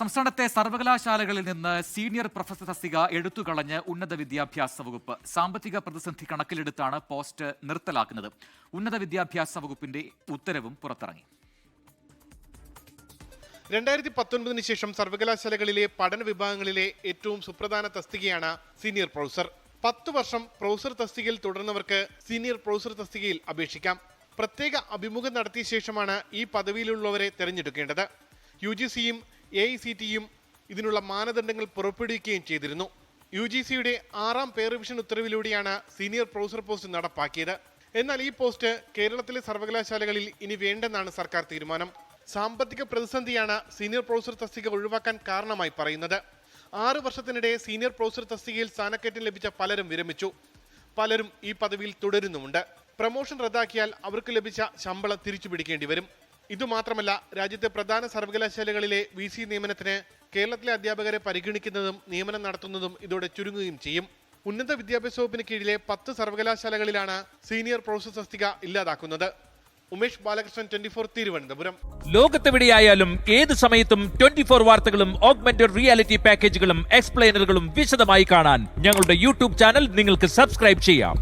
സംസ്ഥാനത്തെ സർവകലാശാലകളിൽ നിന്ന് സീനിയർ പ്രൊഫസർ തസ്തിക എടുത്തുകളഞ്ഞ് ഉന്നത വിദ്യാഭ്യാസ വകുപ്പ് സാമ്പത്തിക പ്രതിസന്ധി കണക്കിലെടുത്താണ് പോസ്റ്റ് നിർത്തലാക്കുന്നത്. ഉന്നത വിദ്യാഭ്യാസ വകുപ്പിന്റെ ഉത്തരവും പുറത്തിറങ്ങി. രണ്ടായിരത്തി പത്തൊൻപതിന് ശേഷം സർവകലാശാലകളിലെ പഠന വിഭാഗങ്ങളിലെ ഏറ്റവും സുപ്രധാന തസ്തികയാണ് സീനിയർ പ്രൊഫസർ. പത്ത് വർഷം പ്രൊഫസർ തസ്തികയിൽ തുടർന്നവർക്ക് സീനിയർ പ്രൊഫസർ തസ്തികയിൽ അപേക്ഷിക്കാം. പ്രത്യേക അഭിമുഖം നടത്തിയ ശേഷമാണ് ഈ പദവിയിലുള്ളവരെ തെരഞ്ഞെടുക്കേണ്ടത്. യു ജി സിയും എ ഐ സി ടിയും ഇതിനുള്ള മാനദണ്ഡങ്ങൾ പുറപ്പെടുവിക്കുകയും ചെയ്തിരുന്നു. യു ജി സിയുടെ ആറാം പേ റിവിഷൻ ഉത്തരവിലൂടെയാണ് സീനിയർ പ്രൊഫസർ പോസ്റ്റ് നടപ്പാക്കിയത്. എന്നാൽ ഈ പോസ്റ്റ് കേരളത്തിലെ സർവകലാശാലകളിൽ ഇനി വേണ്ടെന്നാണ് സർക്കാർ തീരുമാനം. സാമ്പത്തിക പ്രതിസന്ധിയാണ് സീനിയർ പ്രൊഫസർ തസ്തിക ഒഴിവാക്കാൻ കാരണമായി പറയുന്നത്. ആറ് വർഷത്തിനിടെ സീനിയർ പ്രൊഫസർ തസ്തികയിൽ സ്ഥാനക്കയറ്റം ലഭിച്ച പലരും വിരമിച്ചു. പലരും ഈ പദവിയിൽ തുടരുന്നുമുണ്ട്. പ്രമോഷൻ റദ്ദാക്കിയാൽ അവർക്ക് ലഭിച്ച ശമ്പളം തിരിച്ചു പിടിക്കേണ്ടി വരും. ഇതുമാത്രമല്ല രാജ്യത്തെ പ്രധാന സർവകലാശാലകളിലെ വി സി നിയമനത്തിന് കേരളത്തിലെ അധ്യാപകരെ പരിഗണിക്കുന്നതും നിയമനം നടത്തുന്നതും ഇതോടെ ചുരുങ്ങുകയും ചെയ്യും. ഉന്നത വിദ്യാഭ്യാസ വകുപ്പിന് കീഴിലെ പത്ത് സർവകലാശാലകളിലാണ് സീനിയർ പ്രൊഫസർ തസ്തിക ഇല്ലാതാക്കുന്നത്. Umesh Balakrishnan twenty four Thiruvananthapuram. ലോകത്തെവിടെയായാലും ഏത് സമയത്തും ട്വന്റി ഫോർ വാർത്തകളും ഓഗ്മെന്റഡ് റിയാലിറ്റി പാക്കേജുകളും എക്സ്പ്ലെയിനറുകളും വിശദമായി കാണാൻ ഞങ്ങളുടെ യൂട്യൂബ് ചാനൽ നിങ്ങൾക്ക് സബ്സ്ക്രൈബ് ചെയ്യാം.